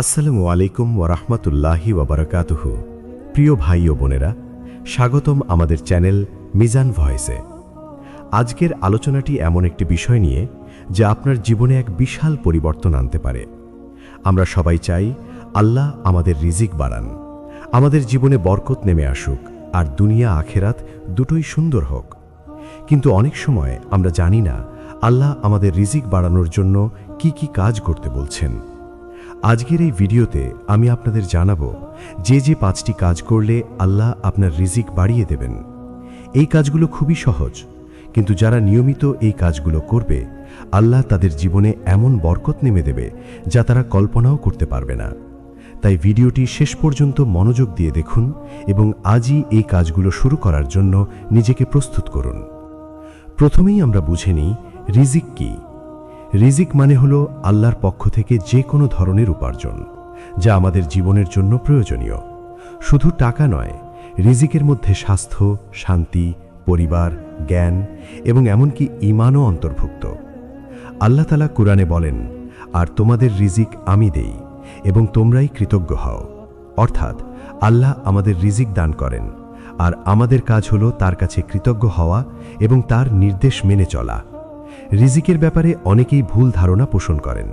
আসসালামু আলাইকুম ওরহমতুল্লাহি ওবরাকাতুহু প্রিয় ভাই ও বোনেরা, স্বাগতম আমাদের চ্যানেল মিজান ভয়েসে। আজকের আলোচনাটি এমন একটি বিষয় নিয়ে, যা আপনার জীবনে এক বিশাল পরিবর্তন আনতে পারে। আমরা সবাই চাই আল্লাহ আমাদের রিজিক বাড়ান, আমাদের জীবনে বরকত নেমে আসুক, আর দুনিয়া আখেরাত দুটোই সুন্দর হোক। কিন্তু অনেক সময় আমরা জানি না আল্লাহ আমাদের রিজিক বাড়ানোর জন্য কি কি কাজ করতে বলছেন। আজকের এই ভিডিওতে আমি আপনাদের জানাব যে যে পাঁচটি কাজ করলে আল্লাহ আপনার রিজিক বাড়িয়ে দেবেন। এই কাজগুলো খুবই সহজ, কিন্তু যারা নিয়মিত এই কাজগুলো করবে, আল্লাহ তাদের জীবনে এমন বরকত নেমে দেবে যা তারা কল্পনাও করতে পারবে না। তাই ভিডিওটি শেষ পর্যন্ত মনোযোগ দিয়ে দেখুন এবং আজই এই কাজগুলো শুরু করার জন্য নিজেকে প্রস্তুত করুন। প্রথমেই আমরা বুঝে নিই, রিজিক কী? রিজিক মানে হলো আল্লাহর পক্ষ থেকে যে কোনো ধরনের উপার্জন, যা আমাদের জীবনের জন্য প্রয়োজনীয়। শুধু টাকা নয়, রিজিকের মধ্যে স্বাস্থ্য, শান্তি, পরিবার, জ্ঞান এবং এমনকি ইমানও অন্তর্ভুক্ত। আল্লাহ তালা কুরআনে বলেন, আর তোমাদের রিজিক আমি দেই এবং তোমরাই কৃতজ্ঞ হও। অর্থাৎ, আল্লাহ আমাদের রিজিক দান করেন, আর আমাদের কাজ হলো তার কাছে কৃতজ্ঞ হওয়া এবং তার নির্দেশ মেনে চলা। রিজিকের ব্যাপারে অনেকেই ভুল ধারণা পোষণ করেন।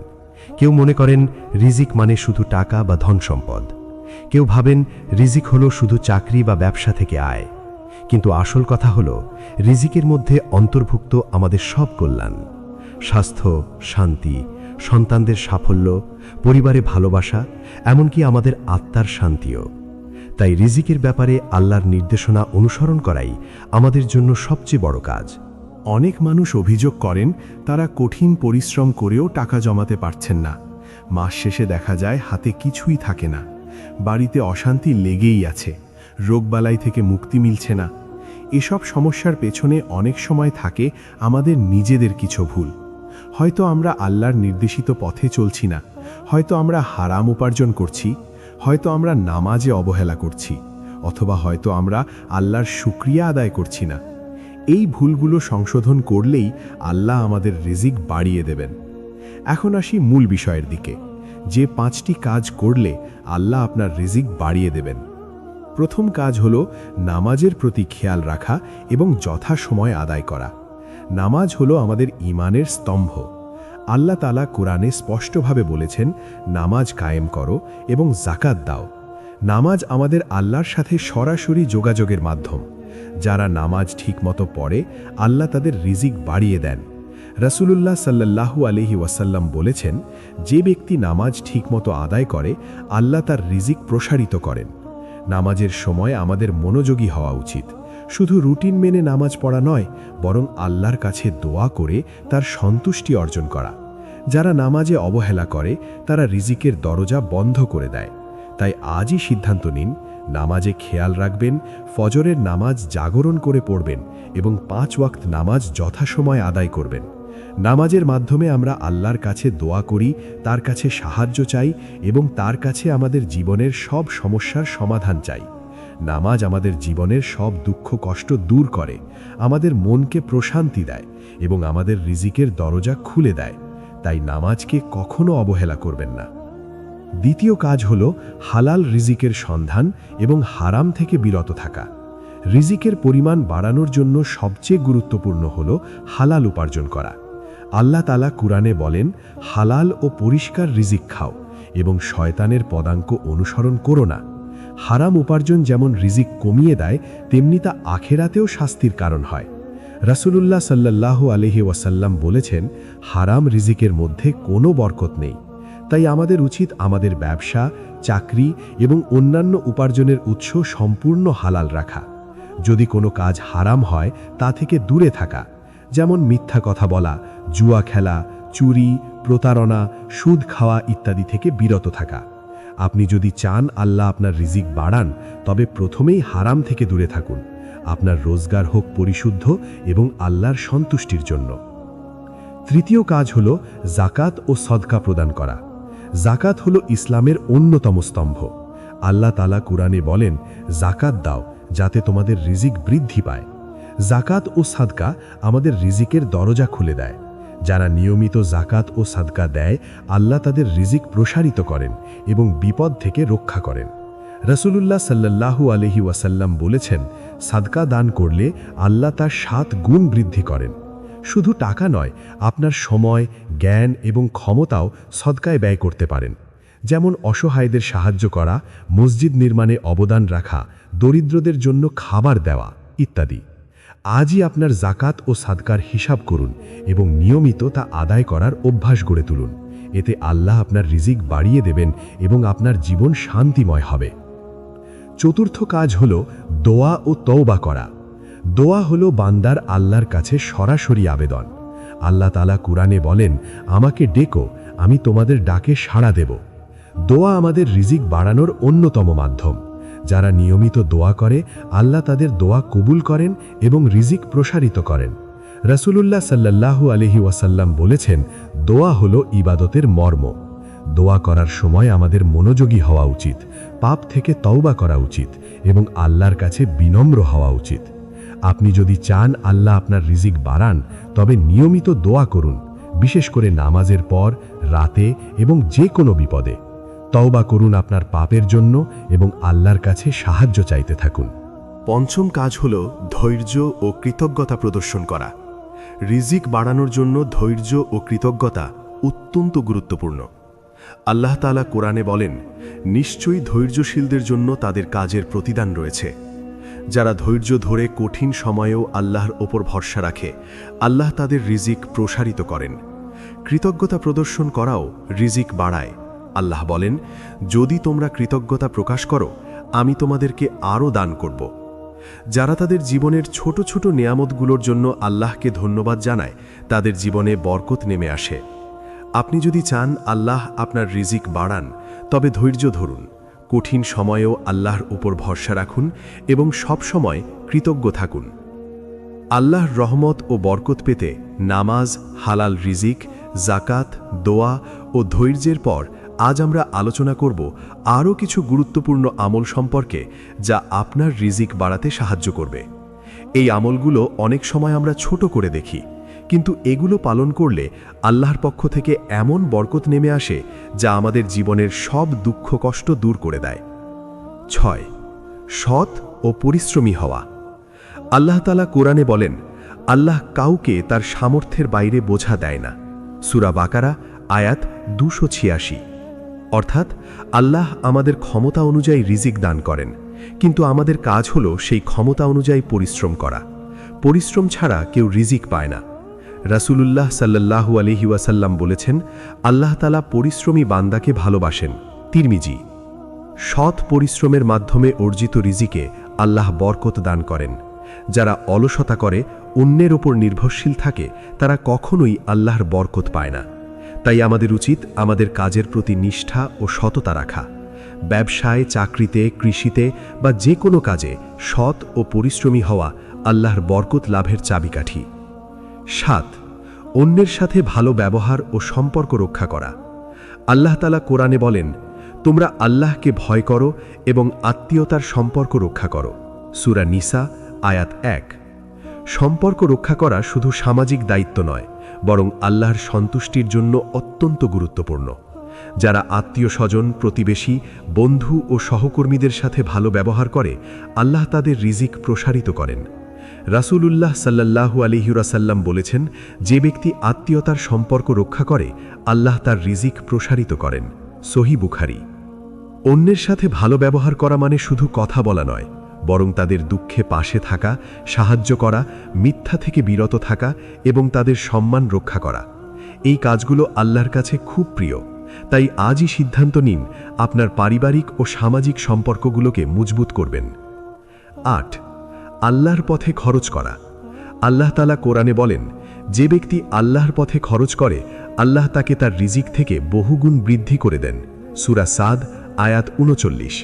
কেউ মনে করেন রিজিক মানে শুধু টাকা বা ধন সম্পদ। কেউ ভাবেন রিজিক হলো শুধু চাকরি বা ব্যবসা থেকে আয়। কিন্তু আসল কথা হলো, রিজিকের মধ্যে অন্তর্ভুক্ত আমাদের সব কল্যাণ। স্বাস্থ্য, শান্তি, সন্তানদের সাফল্য, পরিবারে ভালোবাসা, এমনকি আমাদের আত্মার শান্তিও। তাই রিজিকের ব্যাপারে আল্লাহর নির্দেশনা অনুসরণ করাই আমাদের জন্য সবচেয়ে বড় কাজ। অনেক মানুষ অভিযোগ করেন তারা কঠিন পরিশ্রম করেও টাকা জমাতে পারছেন না। মাস শেষে দেখা যায় হাতে কিছুই থাকে না। বাড়িতে অশান্তি লেগেই আছে। রোগবালাই থেকে মুক্তি মিলছে না। এসব সমস্যার পেছনে অনেক সময় থাকে আমাদের নিজেদের কিছু ভুল। হয়তো আমরা আল্লাহর নির্দেশিত পথে চলছি না। হয়তো আমরা হারাম উপার্জন করছি। হয়তো আমরা নামাজে অবহেলা করছি। অথবা হয়তো আমরা আল্লাহর শুক্রিয়া আদায় করছি না। এই ভুলগুলো সংশোধন করলেই আল্লাহ আমাদের রিজিক বাড়িয়ে দেবেন। এখন আসি মূল বিষয়ের দিকে। যে পাঁচটি কাজ করলে আল্লাহ আপনার রিজিক বাড়িয়ে দেবেন। প্রথম কাজ হল নামাজের প্রতি খেয়াল রাখা এবং যথাসময় আদায় করা। নামাজ হলো আমাদের ইমানের স্তম্ভ। আল্লাহ তালা কোরআনে স্পষ্টভাবে বলেছেন, নামাজ কায়েম করো এবং জাকাত দাও। নামাজ আমাদের আল্লাহর সাথে সরাসরি যোগাযোগের মাধ্যম। যারা নামাজ ঠিকমতো পড়ে, আল্লাহ তাদের রিজিক বাড়িয়ে দেন। রাসূলুল্লাহ সাল্লাল্লাহু আলহি ওয়াসাল্লাম বলেছেন, যে ব্যক্তি নামাজ ঠিকমতো আদায় করে, আল্লাহ তার রিজিক প্রসারিত করেন। নামাজের সময় আমাদের মনোযোগী হওয়া উচিত। শুধু রুটিন মেনে নামাজ পড়া নয়, বরং আল্লাহর কাছে দোয়া করে তার সন্তুষ্টি অর্জন করা। যারা নামাজে অবহেলা করে, তারা রিজিকের দরজা বন্ধ করে দেয়। তাই আজই সিদ্ধান্ত নিন নামাজে খেয়াল রাখবেন, ফজরের নামাজ জাগরণ করে পড়বেন এবং পাঁচ ওয়াক্ত নামাজ যথাসময় আদায় করবেন। নামাজের মাধ্যমে আমরা আল্লাহর কাছে দোয়া করি, তার কাছে সাহায্য চাই এবং তার কাছে আমাদের জীবনের সব সমস্যার সমাধান চাই। নামাজ আমাদের জীবনের সব দুঃখ, কষ্ট দূর করে, আমাদের মনকে প্রশান্তি দেয় এবং আমাদের রিজিকের দরজা খুলে দেয়। তাই নামাজকে কখনো অবহেলা করবেন না। দ্বিতীয় কাজ হল হালাল রিজিকের সন্ধান এবং হারাম থেকে বিরত থাকা। রিজিকের পরিমাণ বাড়ানোর জন্য সবচেয়ে গুরুত্বপূর্ণ হল হালাল উপার্জন করা। আল্লাহ তালা কুরআনে বলেন, হালাল ও পরিষ্কার রিজিক খাও এবং শয়তানের পদাঙ্ক অনুসরণ করো না। হারাম উপার্জন যেমন রিজিক কমিয়ে দেয়, তেমনি তা আখেরাতেও শাস্তির কারণ হয়। রাসূলুল্লাহ সাল্লাল্লাহু আলহি ওয়াসাল্লাম বলেছেন, হারাম রিজিকের মধ্যে কোনো বরকত নেই। তাই আমাদের উচিত আমাদের ব্যবসা, চাকরি এবং অন্যান্য উপার্জনের উৎস সম্পূর্ণ হালাল রাখা। যদি কোনো কাজ হারাম হয়, তা থেকে দূরে থাকা। যেমন মিথ্যা কথা বলা, জুয়া খেলা, চুরি, প্রতারণা, সুদ খাওয়া ইত্যাদি থেকে বিরত থাকা। আপনি যদি চান আল্লাহ আপনার রিজিক বাড়ান, তবে প্রথমেই হারাম থেকে দূরে থাকুন। আপনার রোজগার হোক পরিশুদ্ধ এবং আল্লাহর সন্তুষ্টির জন্য। তৃতীয় কাজ হল জাকাত ও সদকা প্রদান করা। জাকাত হল ইসলামের অন্যতম স্তম্ভ। আল্লাহ তালা কুরআনে বলেন, জাকাত দাও যাতে তোমাদের রিজিক বৃদ্ধি পায়। জাকাত ও সাদকা আমাদের রিজিকের দরজা খুলে দেয়। যারা নিয়মিত জাকাত ও সাদকা দেয়, আল্লাহ তাদের রিজিক প্রসারিত করেন এবং বিপদ থেকে রক্ষা করেন। রসুলুল্লাহ সাল্লাল্লাহু আলহি ওয়াসাল্লাম বলেছেন, সাদকা দান করলে আল্লাহ তার সাত গুণ বৃদ্ধি করেন। শুধু টাকা নয়, আপনার সময়, জ্ঞান এবং ক্ষমতাও সদকায় ব্যয় করতে পারেন। যেমন অসহায়দের সাহায্য করা, মসজিদ নির্মাণে অবদান রাখা, দরিদ্রদের জন্য খাবার দেওয়া ইত্যাদি। আজই আপনার জাকাত ও সাদকার হিসাব করুন এবং নিয়মিত তা আদায় করার অভ্যাস গড়ে তুলুন। এতে আল্লাহ আপনার রিজিক বাড়িয়ে দেবেন এবং আপনার জীবন শান্তিময় হবে। চতুর্থ কাজ হল দোয়া ও তওবা করা। দোয়া হল বান্দার আল্লাহর কাছে সরাসরি আবেদন। আল্লাহ তালা কুরআনে বলেন, আমাকে ডেকো, আমি তোমাদের ডাকে সাড়া দেব। দোয়া আমাদের রিজিক বাড়ানোর অন্যতম মাধ্যম। যারা নিয়মিত দোয়া করে, আল্লাহ তাদের দোয়া কবুল করেন এবং রিজিক প্রসারিত করেন। রসুলুল্লাহ সাল্লাল্লাহু আলহি ওয়াসাল্লাম বলেছেন, দোয়া হল ইবাদতের মর্ম। দোয়া করার সময় আমাদের মনোযোগী হওয়া উচিত, পাপ থেকে তওবা করা উচিত এবং আল্লাহর কাছে বিনম্র হওয়া উচিত। আপনি যদি চান আল্লাহ আপনার রিজিক বাড়ান, তবে নিয়মিত দোয়া করুন, বিশেষ করে নামাজের পর, রাতে এবং যে কোনো বিপদে। তওবা করুন আপনার পাপের জন্য এবং আল্লাহর কাছে সাহায্য চাইতে থাকুন। পঞ্চম কাজ হল ধৈর্য ও কৃতজ্ঞতা প্রদর্শন করা। রিজিক বাড়ানোর জন্য ধৈর্য ও কৃতজ্ঞতা অত্যন্ত গুরুত্বপূর্ণ। আল্লাহ তালা কোরআনে বলেন, নিশ্চয়ই ধৈর্যশীলদের জন্য তাদের কাজের প্রতিদান রয়েছে। যারা ধৈর্য ধরে কঠিন সময়েও আল্লাহর ওপর ভরসা রাখে, আল্লাহ তাদের রিজিক প্রসারিত করেন। কৃতজ্ঞতা প্রদর্শন করাও রিজিক বাড়ায়। আল্লাহ বলেন, যদি তোমরা কৃতজ্ঞতা প্রকাশ করো, আমি তোমাদেরকে আরও দান করব। যারা তাদের জীবনের ছোট ছোট নেয়ামতগুলোর জন্য আল্লাহকে ধন্যবাদ জানায়, তাদের জীবনে বরকত নেমে আসে। আপনি যদি চান আল্লাহ আপনার রিজিক বাড়ান, তবে ধৈর্য ধরুন। কঠিন সময়েও আল্লাহর উপর ভরসা রাখুন এবং সব সময় কৃতজ্ঞ থাকুন। আল্লাহর রহমত ও বরকত পেতে নামাজ, হালাল রিজিক জাকাত দোয়া ও ধৈর্যের পর আজ আমরা আলোচনা করব আরও কিছু গুরুত্বপূর্ণ আমল সম্পর্কে যা আপনার রিজিক বাড়াতে সাহায্য করবে। এই আমলগুলো অনেক সময় আমরা ছোট করে দেখি। কিন্তু এগুলো পালন করলে আল্লাহর পক্ষ থেকে এমন বরকত নেমে আসে যা আমাদের জীবনের সব দুঃখ কষ্ট দূর করে দেয়। ছয়, সৎ ও পরিশ্রমী হওয়া। আল্লাহ তালা কোরআনে বলেন, আল্লাহ কাউকে তার সামর্থ্যের বাইরে বোঝা দেয় না। সুরা বাকারা, আয়াত দুশো ছিয়াশি। অর্থাৎ, আল্লাহ আমাদের ক্ষমতা অনুযায়ী রিজিক দান করেন, কিন্তু আমাদের কাজ হল সেই ক্ষমতা অনুযায়ী পরিশ্রম করা। পরিশ্রম ছাড়া কেউ রিজিক পায় না। রাসূলুল্লাহ সাল্লাল্লাহু আলহি বলেছেন, আল্লাহ তালা পরিশ্রমী বান্দাকে ভালোবাসেন। তিরমিজি, সৎ পরিশ্রমের মাধ্যমে অর্জিত রিজিকে আল্লাহ বরকত দান করেন। যারা অলসতা করে, অন্যের ওপর নির্ভরশীল থাকে, তারা কখনোই আল্লাহর বরকত পায় না। তাই আমাদের উচিত আমাদের কাজের প্রতি নিষ্ঠা ও সততা রাখা। ব্যবসায়, চাকরিতে, কৃষিতে বা যে কোনো কাজে সৎ ও পরিশ্রমী হওয়া আল্লাহর বরকত লাভের চাবিকাঠি। সাত, অন্যের সাথে ভালো ব্যবহার ও সম্পর্ক রক্ষা করা। আল্লাহ তালা কোরআনে বলেন, তোমরা আল্লাহকে ভয় করো এবং আত্মীয়তার সম্পর্ক রক্ষা করো। সুরা নিসা, আয়াত এক। সম্পর্ক রক্ষা করা শুধু সামাজিক দায়িত্ব নয়, বরং আল্লাহর সন্তুষ্টির জন্য অত্যন্ত গুরুত্বপূর্ণ। যারা আত্মীয় স্বজন প্রতিবেশী, বন্ধু ও সহকর্মীদের সাথে ভালো ব্যবহার করে, আল্লাহ তাদের রিজিক প্রসারিত করেন। রাসূলুল্লাহ সাল্লাল্লাহু আলিহুরাসাল্লাম বলেছেন, যে ব্যক্তি আত্মীয়তার সম্পর্ক রক্ষা করে, আল্লাহ তার রিজিক প্রসারিত করেন। সহি বুখারি। অন্যের সাথে ভালো ব্যবহার করা মানে শুধু কথা বলা নয়, বরং তাদের দুঃখে পাশে থাকা, সাহায্য করা, মিথ্যা থেকে বিরত থাকা এবং তাদের সম্মান রক্ষা করা। এই কাজগুলো আল্লাহর কাছে খুব প্রিয়। তাই আজই সিদ্ধান্ত নিন, আপনার পারিবারিক ও সামাজিক সম্পর্কগুলোকে মজবুত করবেন। আট আল্লাহর পথে খরচ করা। আল্লাহ তালা কোরআনে বলেন, যে ব্যক্তি আল্লাহর পথে খরচ করে, আল্লাহ তাকে তার রিজিক থেকে বহুগুণ বৃদ্ধি করে দেন। সুরা সাদ, আয়াত উনচল্লিশ।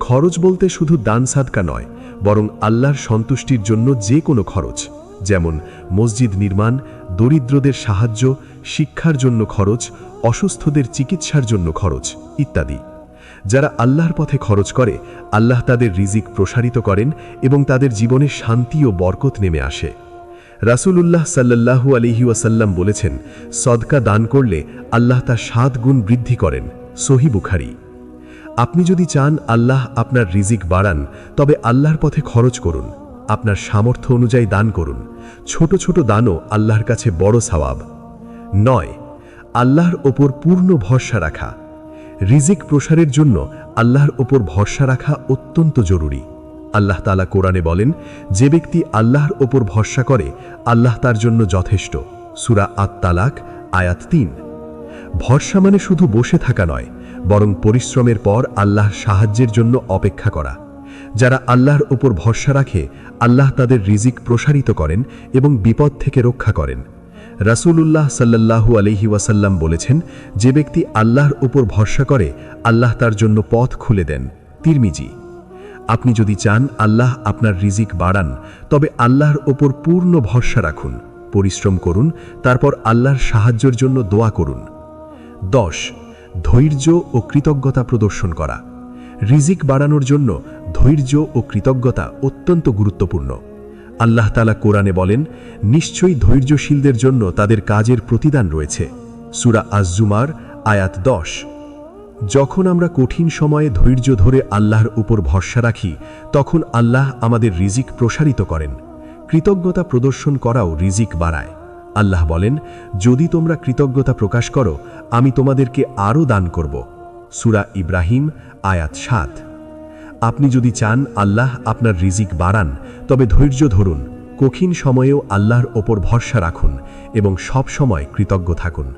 খরচ বলতে শুধু দান সাদকা নয়, বরং আল্লাহর সন্তুষ্টির জন্য যে কোনো খরচ, যেমন মসজিদ নির্মাণ, দরিদ্রদের সাহায্য, শিক্ষার জন্য খরচ, অসুস্থদের চিকিৎসার জন্য খরচ, ইত্যাদি। যারা আল্লাহর পথে খরচ করে, আল্লাহ তাদের রিজিক প্রসারিত করেন এবং তাদের জীবনে শান্তি ও বরকত নেমে আসে। রাসূলুল্লাহ সাল্লাল্লাহু আলিহি ওয়াসাল্লাম বলেছেন, সদকা দান করলে আল্লাহ তা সাত গুণ বৃদ্ধি করেন। সহি বুখারি। আপনি যদি চান আল্লাহ আপনার রিজিক বাড়ান, তবে আল্লাহর পথে খরচ করুন, আপনার সামর্থ্য অনুযায়ী দান করুন। ছোট ছোট দানও আল্লাহর কাছে বড় সওয়াব। নয়, আল্লাহর ওপর পূর্ণ ভরসা রাখা। রিজিক প্রসারের জন্য আল্লাহর ওপর ভরসা রাখা অত্যন্ত জরুরি। আল্লাহ তালা কোরআনে বলেন, যে ব্যক্তি আল্লাহর ওপর ভরসা করে, আল্লাহ তার জন্য যথেষ্ট। সুরা আত তালাক আয়াত তিন। ভরসা মানে শুধু বসে থাকা নয়, বরং পরিশ্রমের পর আল্লাহর সাহায্যের জন্য অপেক্ষা করা। যারা আল্লাহর ওপর ভরসা রাখে, আল্লাহ তাদের রিজিক প্রসারিত করেন এবং বিপদ থেকে রক্ষা করেন। রাসূলুল্লাহ সাল্লাল্লাহু আলহি ওয়াসাল্লাম বলেছেন, যে ব্যক্তি আল্লাহর ওপর ভরসা করে, আল্লাহ তার জন্য পথ খুলে দেন। তিরমিজি, আপনি যদি চান আল্লাহ আপনার রিজিক বাড়ান, তবে আল্লাহর ওপর পূর্ণ ভরসা রাখুন, পরিশ্রম করুন, তারপর আল্লাহর সাহায্যের জন্য দোয়া করুন। দশ, ধৈর্য ও কৃতজ্ঞতা প্রদর্শন করা। রিজিক বাড়ানোর জন্য ধৈর্য ও কৃতজ্ঞতা অত্যন্ত গুরুত্বপূর্ণ। আল্লাহ তালা কোরআনে বলেন, নিশ্চয়ই ধৈর্যশীলদের জন্য তাদের কাজের প্রতিদান রয়েছে। সুরা আজজুমার আয়াত দশ। যখন আমরা কঠিন সময়ে ধৈর্য ধরে আল্লাহর উপর ভরসা রাখি, তখন আল্লাহ আমাদের রিজিক প্রসারিত করেন। কৃতজ্ঞতা প্রদর্শন করাও রিজিক বাড়ায়। আল্লাহ বলেন, যদি তোমরা কৃতজ্ঞতা প্রকাশ করো, আমি তোমাদেরকে আরও দান করব। সুরা ইব্রাহিম আয়াত সাত। আপনি যদি চান আল্লাহ আপনার রিজিক বাড়ান, তবে ধৈর্য ধরুন, কঠিন সময়েও আল্লাহর ওপর ভরসা রাখুন এবং সব সময় কৃতজ্ঞ থাকুন।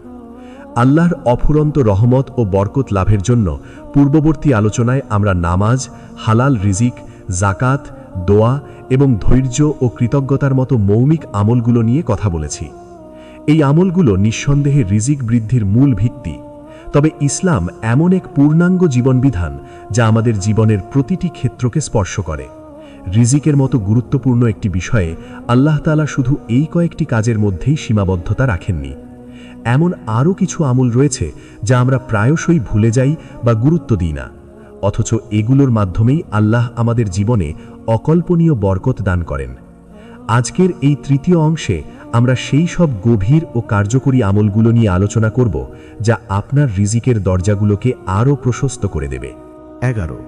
আল্লাহর অফুরন্ত রহমত ও বরকত লাভের জন্য পূর্ববর্তী আলোচনায় আমরা নামাজ, হালাল রিজিক জাকাত দোয়া এবং ধৈর্য ও কৃতজ্ঞতার মতো মৌমিক আমলগুলো নিয়ে কথা বলেছি। এই আমলগুলো নিঃসন্দেহে রিজিক বৃদ্ধির মূল ভিত্তি। তবে ইসলাম এমন এক পূর্ণাঙ্গ জীবনবিধান যা আমাদের জীবনের প্রতিটি ক্ষেত্রকে স্পর্শ করে। রিজিকের মতো গুরুত্বপূর্ণ একটি বিষয়ে আল্লাহ তালা শুধু এই কয়েকটি কাজের মধ্যেই সীমাবদ্ধতা রাখেননি। এমন আরও কিছু আমল রয়েছে যা আমরা প্রায়শই ভুলে যাই বা গুরুত্ব দিই না। অথচ এগুলোর মাধ্যমেই আল্লাহ আমাদের জীবনে অকল্পনীয় বরকত দান করেন। আজকের এই তৃতীয় অংশে আমরা সেই সব গভীর ও কার্যকরী আমলগুলো নিয়ে আলোচনা করব, যা আপনার রিজিকের দরজাগুলোকে আরও প্রশস্ত করে দেবে। এগারো।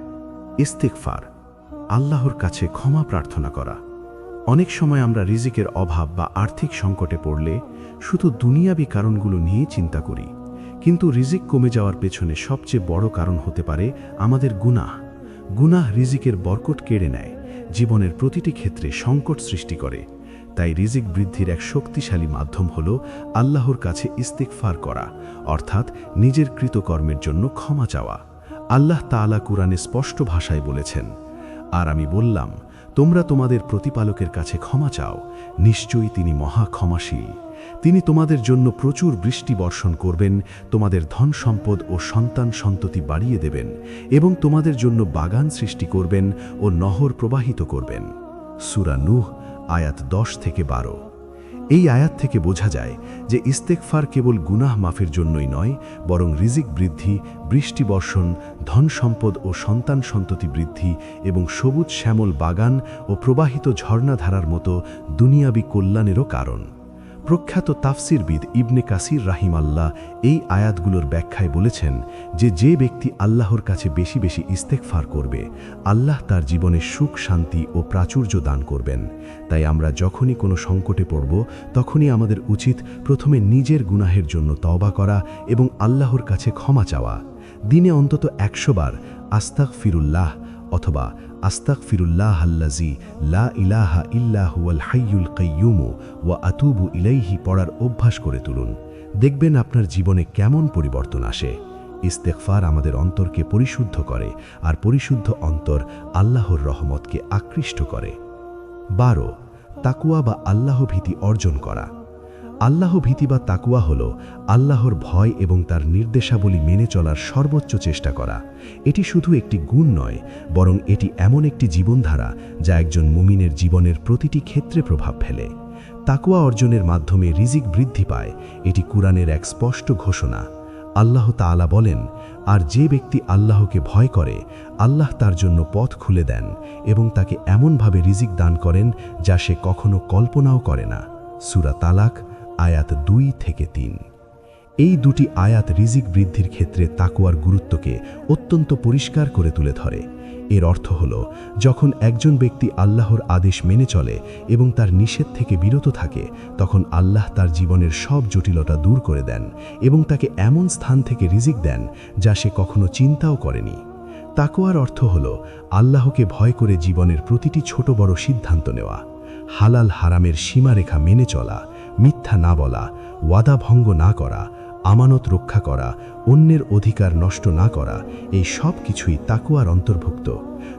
ইস্তিকফার আল্লাহর কাছে ক্ষমা প্রার্থনা করা। অনেক সময় আমরা রিজিকের অভাব বা আর্থিক সংকটে পড়লে শুধু দুনিয়াবি কারণগুলো নিয়ে চিন্তা করি। কিন্তু রিজিক কমে যাওয়ার পেছনে সবচেয়ে বড় কারণ হতে পারে আমাদের গুনাহ। গুনাহ রিজিকের বরকট কেড়ে নেয়। জীবনের প্রতিটি ক্ষেত্রে সংকট সৃষ্টি করে। তাই রিজিক বৃদ্ধির এক শক্তিশালী মাধ্যম হল আল্লাহর কাছে ইস্তিকফার করা, অর্থাৎ নিজের কৃতকর্মের জন্য ক্ষমা চাওয়া। আল্লাহ তালা কুরআনে স্পষ্ট ভাষায় বলেছেন, আর আমি বললাম, তোমরা তোমাদের প্রতিপালকের কাছে ক্ষমা চাও, নিশ্চয়ই তিনি মহা ক্ষমাশীল। তিনি তোমাদের জন্য প্রচুর বৃষ্টি বর্ষণ করবেন, তোমাদের ধন সম্পদ ও সন্তান সন্ততি বাড়িয়ে দেবেন এবং তোমাদের জন্য বাগান সৃষ্টি করবেন ও নহর প্রবাহিত করবেন। সুরা নুহ, আয়াত দশ থেকে বারো। এই আয়াত থেকে বোঝা যায় যে ইস্তেকফার কেবল গুনাহ মাফের জন্যই নয়, বরং রিজিক বৃদ্ধি, বৃষ্টি বর্ষণ, ধন সম্পদ ও সন্তান সন্ততি বৃদ্ধি এবং সবুজ শ্যামল বাগান ও প্রবাহিত ঝর্ণাধারার মতো দুনিয়াবি কল্যাণেরও কারণ। প্রখ্যাত তাফসিরবিদ ইবনে কাসির রাহিম আল্লাহ এই আয়াতগুলোর ব্যাখ্যায় বলেছেন যে যে ব্যক্তি আল্লাহর কাছে বেশি বেশি ইস্তেকফার করবে, আল্লাহ তার জীবনে সুখ, শান্তি ও প্রাচুর্য দান করবেন। তাই আমরা যখনই কোনো সংকটে পড়ব, তখনই আমাদের উচিত প্রথমে নিজের গুনাহের জন্য তওবা করা এবং আল্লাহর কাছে ক্ষমা চাওয়া। দিনে অন্তত একশো বার আস্তাক ফিরুল্লাহ অথবা আস্তাক লা ইলাহা হাইয়ুল কাইয়ুমু ওয়া আতুবু ইলাইহি পড়ার অভ্যাস করে তুলুন। দেখবেন আপনার জীবনে কেমন পরিবর্তন আসে। ইস্তেকফার আমাদের অন্তরকে পরিশুদ্ধ করে আর পরিশুদ্ধ অন্তর আল্লাহর রহমতকে আকৃষ্ট করে। বারো, তাকুয়া বা আল্লাহ ভীতি অর্জন করা। আল্লাহ ভীতি বা তাকুয়া হল আল্লাহর ভয় এবং তার নির্দেশাবলী মেনে চলার সর্বোচ্চ চেষ্টা করা। এটি শুধু একটি গুণ নয়, বরং এটি এমন একটি জীবনধারা যা একজন মুমিনের জীবনের প্রতিটি ক্ষেত্রে প্রভাব ফেলে। তাকুয়া অর্জনের মাধ্যমে রিজিক বৃদ্ধি পায়, এটি কুরআনের এক স্পষ্ট ঘোষণা। আল্লাহ তাআলা বলেন, আর যে ব্যক্তি আল্লাহকে ভয় করে, আল্লাহ তার জন্য পথ খুলে দেন এবং তাকে এমনভাবে রিজিক দান করেন যা সে কখনো কল্পনাও করে না। সুরা তালাক আয়াত দুই থেকে তিন। এই দুটি আয়াত রিজিক বৃদ্ধির ক্ষেত্রে তাকুয়ার গুরুত্বকে অত্যন্ত পরিষ্কার করে তুলে ধরে। এর অর্থ হল, যখন একজন ব্যক্তি আল্লাহর আদেশ মেনে চলে এবং তার নিষেধ থেকে বিরত থাকে, তখন আল্লাহ তার জীবনের সব জটিলতা দূর করে দেন এবং তাকে এমন স্থান থেকে রিজিক দেন যা সে কখনো চিন্তাও করেনি। তাকোয়ার অর্থ হল, আল্লাহকে ভয় করে জীবনের প্রতিটি ছোট বড় সিদ্ধান্ত নেওয়া, হালাল হারামের সীমারেখা মেনে চলা মিথ্যা না বলা, ওয়াদা ভঙ্গ না করা, আমানত রক্ষা করা, অন্যের অধিকার নষ্ট না করা, এই সব কিছুই তাকুয়ার অন্তর্ভুক্ত।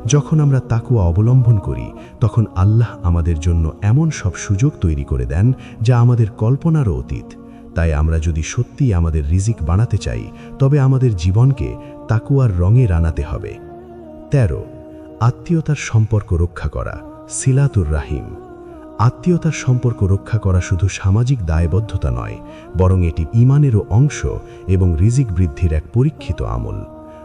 যখন আমরা তাকুয়া অবলম্বন করি, তখন আল্লাহ আমাদের জন্য এমন সব সুযোগ তৈরি করে দেন যা আমাদের কল্পনারও অতীত। তাই আমরা যদি সত্যিই আমাদের রিজিক বানাতে চাই, তবে আমাদের জীবনকে তাকুয়ার রঙে রানাতে হবে। তেরো, আত্মীয়তার সম্পর্ক রক্ষা করা, সিলাতুর রাহিম। আত্মীয়তার সম্পর্ক রক্ষা করা শুধু সামাজিক দায়বদ্ধতা নয়, বরং এটি ইমানেরও অংশ এবং রিজিক বৃদ্ধির এক পরীক্ষিত আমল।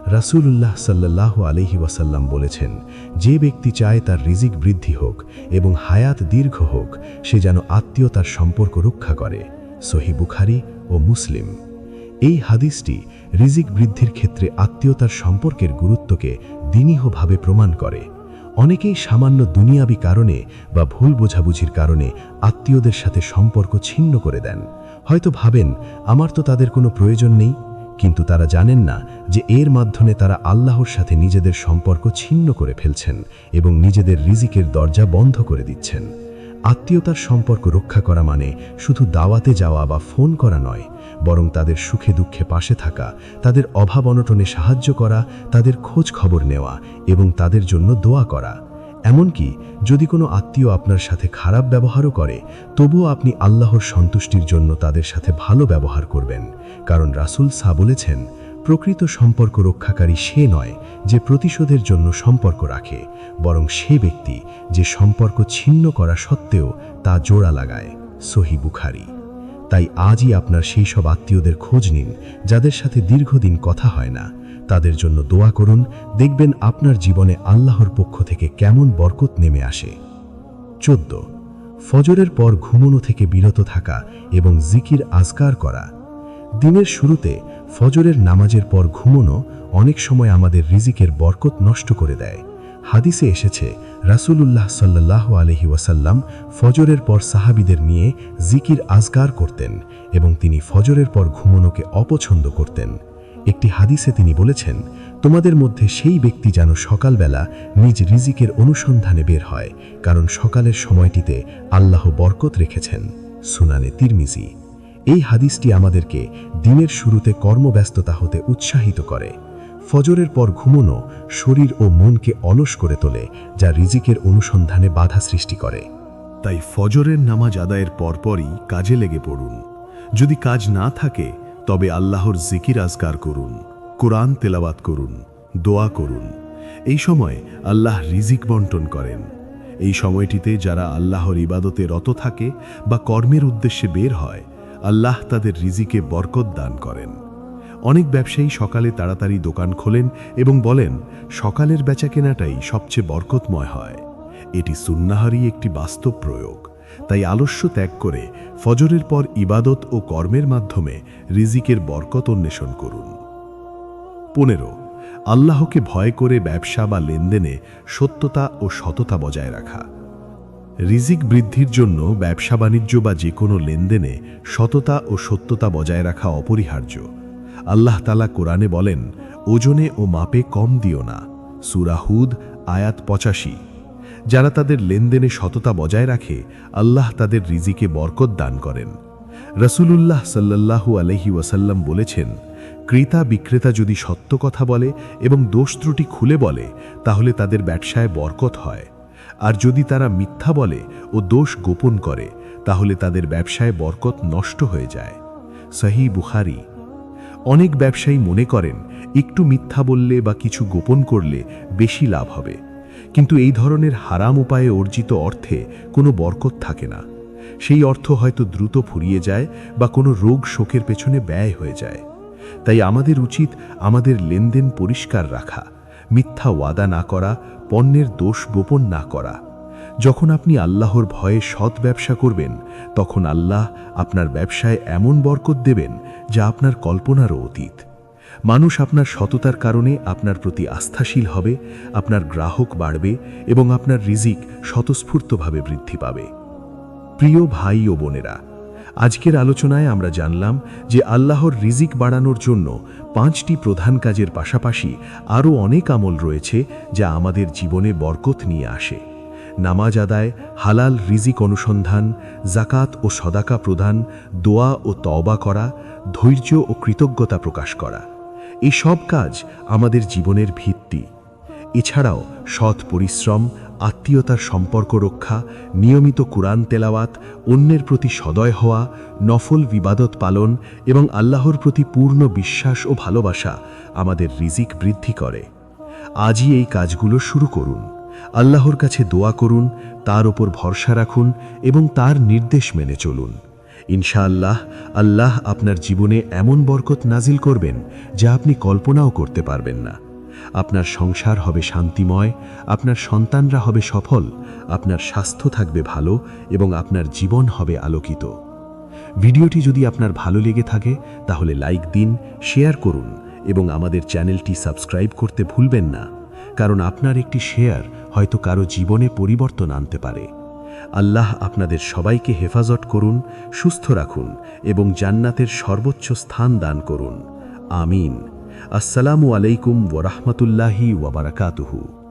রাসূলুল্লাহ সাল্লাহ আলহি ওয়াসাল্লাম বলেছেন, যে ব্যক্তি চায় তার রিজিক বৃদ্ধি হোক এবং হায়াত দীর্ঘ হোক, সে যেন আত্মীয়তার সম্পর্ক রক্ষা করে। সহি বুখারি ও মুসলিম। এই হাদিসটি রিজিক বৃদ্ধির ক্ষেত্রে আত্মীয়তার সম্পর্কের গুরুত্বকে দিনীহভাবে প্রমাণ করে। অনেকেই সামান্য দুনিয়াবি কারণে বা ভুল বোঝাবুঝির কারণে আত্মীয়দের সাথে সম্পর্ক ছিন্ন করে দেন। হয়তো ভাবেন, আমার তো তাদের কোনো প্রয়োজন নেই, কিন্তু তারা জানেন না যে এর মাধ্যমে তারা আল্লাহর সাথে নিজেদের সম্পর্ক ছিন্ন করে ফেলছেন এবং নিজেদের রিজিকের দরজা বন্ধ করে দিচ্ছেন। আত্মীয়তার সম্পর্ক রক্ষা করা মানে শুধু দাওয়াতে যাওয়া বা ফোন করা নয় বরং তাদের সুখে দুঃখে পাশে থাকা, তাদের অভাব অনটনে সাহায্য করা, তাদের খোঁজ খবর নেওয়া এবং তাদের জন্য দোয়া করা। এমনকি যদি কোনো আত্মীয় আপনার সাথে খারাপ ব্যবহারও করে, তবুও আপনি আল্লাহর সন্তুষ্টির জন্য তাদের সাথে ভালো ব্যবহার করবেন। কারণ রাসুল সা বলেছেন, প্রকৃত সম্পর্ক রক্ষাকারী সে নয় যে প্রতিশোধের জন্য সম্পর্ক রাখে, বরং সে ব্যক্তি যে সম্পর্ক ছিন্ন করা সত্ত্বেও তা জোড়া লাগায়। সহি বুখারি। তাই আজই আপনার সেই সব আত্মীয়দের খোঁজ নিন, যাদের সাথে দীর্ঘদিন কথা হয় না। তাদের জন্য দোয়া করুন, দেখবেন আপনার জীবনে আল্লাহর পক্ষ থেকে কেমন বরকত নেমে আসে। চোদ্দ। ফজরের পর ঘুমনো থেকে বিরত থাকা এবং জিকির আজকার করা। দিনের শুরুতে ফজরের নামাজের পর ঘুমনো অনেক সময় আমাদের রিজিকের বরকত নষ্ট করে দেয়। হাদিসে এসেছে, রাসূলুল্লাহ সাল্লাহ আলহি ওয়াসাল্লাম ফজরের পর সাহাবিদের নিয়ে জিকির আজগার করতেন এবং তিনি ফজরের পর ঘুমনোকে অপছন্দ করতেন। একটি হাদিসে তিনি বলেছেন, তোমাদের মধ্যে সেই ব্যক্তি যেন সকালবেলা নিজ রিজিকের অনুসন্ধানে বের হয়, কারণ সকালের সময়টিতে আল্লাহ বরকত রেখেছেন। সুনানে তিরমিজি। এই হাদিসটি আমাদেরকে দিনের শুরুতে কর্মব্যস্ততা হতে উৎসাহিত করে। ফজরের পর ঘুমনো শরীর ও মনকে অলস করে তোলে, যা রিজিকের অনুসন্ধানে বাধা সৃষ্টি করে। তাই ফজরের নামাজ আদায়ের পরপরই কাজে লেগে পড়ুন। যদি কাজ না থাকে, তবে আল্লাহর জিকির আজগার করুন, কোরআন তেলাওয়াত করুন, দোয়া করুন। এই সময় আল্লাহ রিজিক বন্টন করেন। এই সময়টিতে যারা আল্লাহর ইবাদতে রত থাকে বা কর্মের উদ্দেশ্যে বের হয়, আল্লাহ তাদের রিজিকে বরকত দান করেন। অনেক ব্যবসায়ী সকালে তাড়াতাড়ি দোকান খোলেন এবং বলেন, সকালের বেচাকেনাটাই সবচেয়ে বরকতময় হয়। এটি সুন্নাহারই একটি বাস্তব প্রয়োগ। তাই আলস্য ত্যাগ করে ফজরের পর ইবাদত ও কর্মের মাধ্যমে রিজিকের বরকত অন্বেষণ করুন। পনেরো, আল্লাহকে ভয় করে ব্যবসা বা লেনদেনে সত্যতা ও সততা বজায় রাখা। রিজিক বৃদ্ধির জন্য ব্যবসা বাণিজ্য বা যে কোনো লেনদেনে সততা ও সত্যতা বজায় রাখা অপরিহার্য। আল্লাহ তালা কোরআনে বলেন, ওজনে ও মাপে কম দিও না। সুরাহুদ আয়াত পঁচাশি। যারা তাদের লেনদেনে সততা বজায় রাখে, আল্লাহ তাদের রিজিকে বরকত দান করেন। রসুলুল্লাহ সাল্লাল্লাহু আলহি ওয়াসাল্লাম বলেছেন, ক্রেতা বিক্রেতা যদি সত্য কথা বলে এবং দোষ ত্রুটি খুলে বলে, তাহলে তাদের ব্যবসায় বরকত হয়। আর যদি তারা মিথ্যা বলে ও দোষ গোপন করে, তাহলে তাদের ব্যবসায় বরকত নষ্ট হয়ে যায়। সহি বুখারি অনেক ব্যবসায়ী মনে করেন, একটু মিথ্যা বললে বা কিছু গোপন করলে বেশি লাভ হবে। কিন্তু এই ধরনের হারাম উপায়ে অর্জিত অর্থে কোনো বরকত থাকে না। সেই অর্থ হয়তো দ্রুত ফুরিয়ে যায় বা কোনো রোগ শোকের পেছনে ব্যয় হয়ে যায়। তাই আমাদের উচিত আমাদের লেনদেন পরিষ্কার রাখা, মিথ্যা ওয়াদা না করা, পণ্যের দোষ গোপন না করা। যখন আপনি আল্লাহর ভয়ে সৎ ব্যবসা করবেন, তখন আল্লাহ আপনার ব্যবসায় এমন বরকত দেবেন যা আপনার কল্পনারও অতীত। মানুষ আপনার সততার কারণে আপনার প্রতি আস্থাশীল হবে, আপনার গ্রাহক বাড়বে এবং আপনার রিজিক স্বতঃস্ফূর্তভাবে বৃদ্ধি পাবে। প্রিয় ভাই ও বোনেরা, আজকের আলোচনায় আমরা জানলাম যে আল্লাহর রিজিক বাড়ানোর জন্য পাঁচটি প্রধান কাজের পাশাপাশি আরও অনেক আমল রয়েছে যা আমাদের জীবনে বরকত নিয়ে আসে। নামাজ আদায়, হালাল রিজিক অনুসন্ধান জাকাত ও সদাকা প্রদান, দোয়া ও তওবা করা, ধৈর্য ও কৃতজ্ঞতা প্রকাশ করা। এই সব কাজ আমাদের জীবনের ভিত্তি। এছাড়াও সৎ পরিশ্রম, আত্মীয়তার সম্পর্ক রক্ষা, নিয়মিত কোরআন তেলাওয়াত, অন্যের প্রতি সদয় হওয়া, নফল বিবাদত পালন এবং আল্লাহর প্রতি পূর্ণ বিশ্বাস ও ভালোবাসা আমাদের রিজিক বৃদ্ধি করে। আজই এই কাজগুলো শুরু করুন। আল্লাহর কাছে দোয়া করুন, তার ওপর ভরসা রাখুন এবং তার নির্দেশ মেনে চলুন। ইনশাআল্লাহ, আল্লাহ আপনার জীবনে এমন বরকত নাজিল করবেন যা আপনি কল্পনাও করতে পারবেন না। আপনার সংসার হবে শান্তিময়, আপনার সন্তানরা হবে সফল, আপনার স্বাস্থ্য থাকবে ভালো এবং আপনার জীবন হবে আলোকিত। ভিডিওটি যদি আপনার ভালো লেগে থাকে, তাহলে লাইক দিন, শেয়ার করুন এবং আমাদের চ্যানেলটি সাবস্ক্রাইব করতে ভুলবেন না। কারণ আপনার একটি শেয়ার হয়তো কারও জীবনে পরিবর্তন আনতে পারে। আল্লাহ আপনাদের সবাইকে হেফাজত করুন, সুস্থ রাখুন এবং জান্নাতের সর্বোচ্চ স্থান দান করুন। আমিন। আসসালামু আলাইকুম ওরহমতুল্লাহি ওয়াবারাকাতুহু